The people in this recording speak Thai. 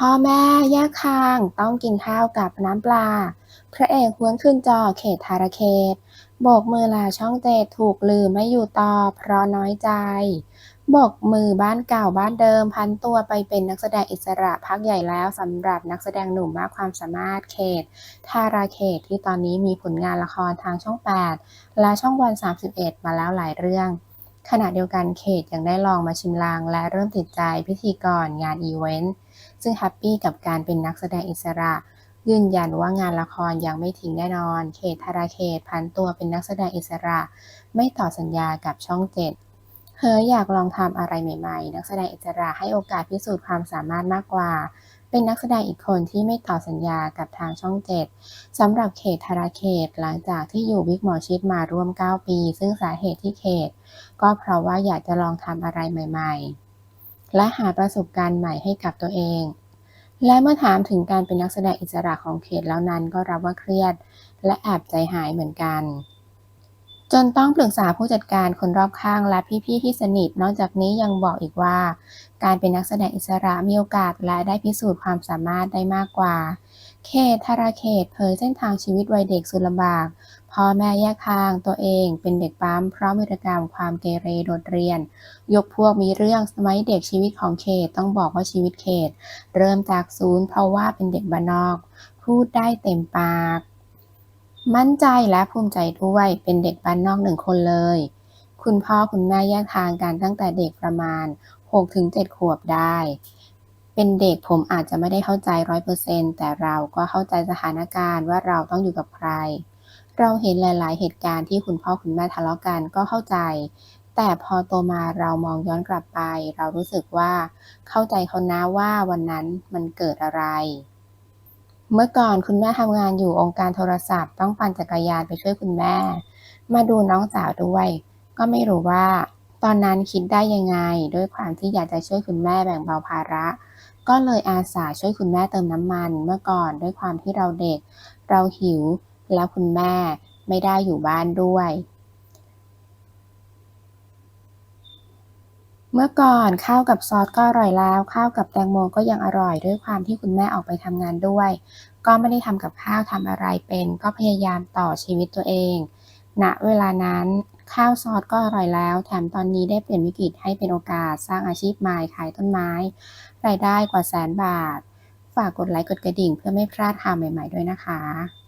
พ่อแม่แยกทางต้องกินข้าวกับน้ำปลา พระเอกหวนขึ้นจอเขตธารเขต โบกมือลาช่องเจดถูกลืมไม่อยู่ต่อเพราะน้อยใจ โบกมือบ้านเก่าบ้านเดิมพันตัวไปเป็นนักแสดงอิสระพักใหญ่แล้วสำหรับนักแสดงหนุ่มมากความสามารถเขตธาราเขตที่ตอนนี้มีผลงานละครทางช่อง 8 และช่องวัน 31 มาแล้วหลายเรื่อง ขณะเดียวกันเขตยังได้ลองมาชิมลางและเริ่มติดใจพิธีกรงานอีเวนต์ ซึ่งแฮปปี้กับการเป็นนักแสดงอิสระ ยืนยันว่างานละครยังไม่ทิ้งแน่นอน เขตธาราเขตพันตัวเป็นนักแสดงอิสระ ไม่ต่อสัญญากับช่องเจ็ดเธออยากลองทำอะไรใหม่ ๆ นักแสดงอิสระให้โอกาสพิสูจน์ความสามารถมากกว่า เป็นนักแสดงอีกคนที่ไม่ต่อสัญญากับทางช่องเจ็ดสำหรับเขตธาราเขตหลังจากที่อยู่วิกหมอชิดมาร่วม 9 ปี ซึ่งสาเหตุที่เขต ก็เพราะว่าอยากจะลองทำอะไรใหม่ ๆ และหาประสบการณ์ใหม่ให้กับตัวเอง และเมื่อถามถึงการเป็นนักแสดงอิสระของเขตแล้วนั้นก็รับว่าเครียด และแอบใจหายเหมือนกัน จนต้องปรึกษาผู้จัดการคนรอบข้างและพี่ๆที่สนิท นอกจากนี้ยังบอกอีกว่า การเป็นนักแสดงอิสระมีโอกาสและได้พิสูจน์ความสามารถได้มากกว่า เขตธาราเขตเผยเส้นทางชีวิตวัยเด็กสุดลำบากพ่อแม่แยกทางตัวเองเป็นเด็กปั๊มเพราะมีพฤติกรรมความเกเรโดดเรียน ยกพวกมีเรื่องสมัยเด็กชีวิตของเขตต้องบอกว่าชีวิตเขต เริ่มจากศูนย์เพราะว่าเป็นเด็กบ้านนอก พูดได้เต็มปาก มั่นใจและภูมิใจด้วยเป็นเด็กบ้านนอกหนึ่งคนเลย คุณพ่อคุณแม่แยกทางกันตั้งแต่เด็กประมาณ 6-7 ขวบได้ เป็นเด็กผมอาจจะไม่ได้เข้าใจร้อยเปอร์เซ็นต์แต่เราก็เข้าใจสถานการณ์ว่าเราต้องอยู่กับใคร เราเห็นหลาย ๆ เหตุการณ์ที่คุณพ่อคุณแม่ทะเลาะกันก็เข้าใจ แต่พอโตมาเรามองย้อนกลับไป เรารู้สึกว่าเข้าใจเขานะว่าวันนั้นมันเกิดอะไร เมื่อก่อนคุณแม่ทำงานอยู่องค์การโทรศัพท์ ต้องปั่นจักรยานไปช่วยคุณแม่ มาดูน้องสาวด้วย ก็ไม่รู้ว่า ตอนนั้นคิดได้ยังไง ด้วยความที่อยากจะช่วยคุณแม่แบ่งเบาภาระ ก็เลยอาสาช่วยคุณแม่เติมน้ำมัน เมื่อก่อนด้วยความที่เราเด็ก เราหิว แล้วคุณแม่ไม่ได้อยู่บ้านด้วย เมื่อก่อนข้าวกับซอสก็อร่อยแล้ว ข้าวกับแตงโมก็ยังอร่อยด้วยความที่คุณแม่ออกไปทำงานด้วย ก็ไม่ได้ทำกับข้าวทำอะไรเป็น ก็พยายามต่อชีวิตตัวเองณเวลานั้นข้าวซอสก็อร่อยแล้ว แถมตอนนี้ได้เปลี่ยนวิกฤตให้เป็นโอกาสสร้างอาชีพใหม่ขายต้นไม้รายได้กว่าแสนบาท ฝากกดไลค์กดกระดิ่งเพื่อไม่พลาดข่าวใหม่ ๆ ด้วยนะคะ